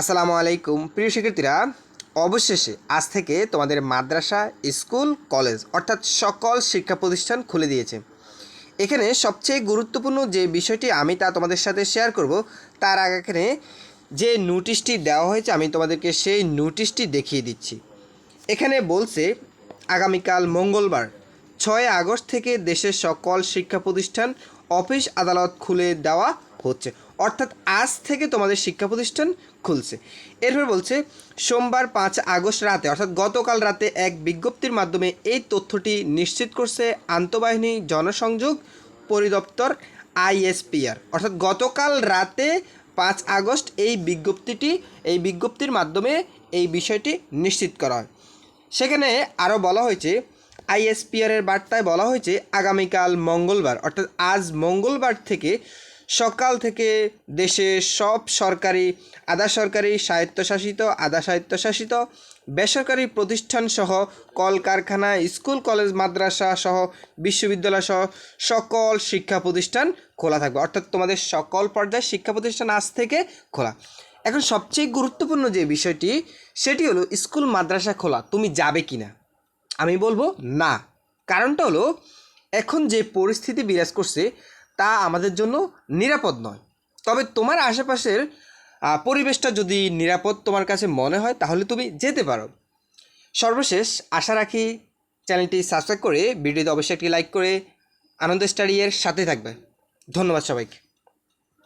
আসসালামু আলাইকুম। প্রিয় শিক্ষার্থীরা, অবশেষে আজ থেকে তোমাদের মাদ্রাসা, স্কুল, কলেজ অর্থাৎ সকল শিক্ষা প্রতিষ্ঠান খুলে দিয়েছে। এখানে সবচেয়ে গুরুত্বপূর্ণ যে বিষয়টি আমি তা তোমাদের সাথে শেয়ার করব, তার আগে এখানে যে নোটিশটি দেওয়া হয়েছে, আমি তোমাদেরকে সেই নোটিশটি দেখিয়ে দিচ্ছি। এখানে বলছে, আগামীকাল মঙ্গলবার, ছয় আগস্ট থেকে দেশের সকল শিক্ষা প্রতিষ্ঠান, অফিস, আদালত খুলে দেওয়া হচ্ছে। অর্থাৎ আজ থেকে তোমাদের শিক্ষা প্রতিষ্ঠান খুলছে। এরপর বলছে, সোমবার পাঁচ আগস্ট রাতে, অর্থাৎ গতকাল রাতে এক বিজ্ঞপ্তির মাধ্যমে এই তথ্যটি নিশ্চিত করছে আন্তঃবাহিনী জনসংযোগ পরিদপ্তর আইএসপিআর। অর্থাৎ গতকাল রাতে পাঁচ আগস্ট এই বিজ্ঞপ্তিটি, এই বিজ্ঞপ্তির মাধ্যমে এই বিষয়টি নিশ্চিত করা হয়। সেখানে আরও বলা হয়েছে, আইএসপিআরের বার্তায় বলা হয়েছে, আগামীকাল মঙ্গলবার, অর্থাৎ আজ মঙ্গলবার থেকে সকাল থেকে দেশের সব সরকারি, আধা সরকারি স্বায়ত্তশাসিত, আধা স্বায়ত্তশাসিত বেসরকারি প্রতিষ্ঠান সহ কলকারখানা, স্কুল, কলেজ, মাদ্রাসা সহ বিশ্ববিদ্যালয় সহ সকল শিক্ষা প্রতিষ্ঠান খোলা থাকবে। অর্থাৎ তোমাদের সকল পর্যায়ে শিক্ষা প্রতিষ্ঠান আজ থেকে খোলা। এখন সবচেয়ে গুরুত্বপূর্ণ যে বিষয়টি, সেটি হলো স্কুল, মাদ্রাসা খোলা। তুমি যাবে কি না আমি বলব না। কারণটা হলো, এখন যে পরিস্থিতি বিরাজ করছে তা আমাদের জন্য নিরাপদ নয়। তবে তোমার আশেপাশের পরিবেশটা যদি নিরাপদ তোমার কাছে মনে হয়, তাহলে তুমি যেতে পারো। সর্বশেষ আশা রাখি চ্যানেলটি সাবস্ক্রাইব করে, ভিডিওতে অবশ্যই একটি লাইক করে, আনন্দ স্টাডি এর সাথে থাকবে। ধন্যবাদ সবাইকে।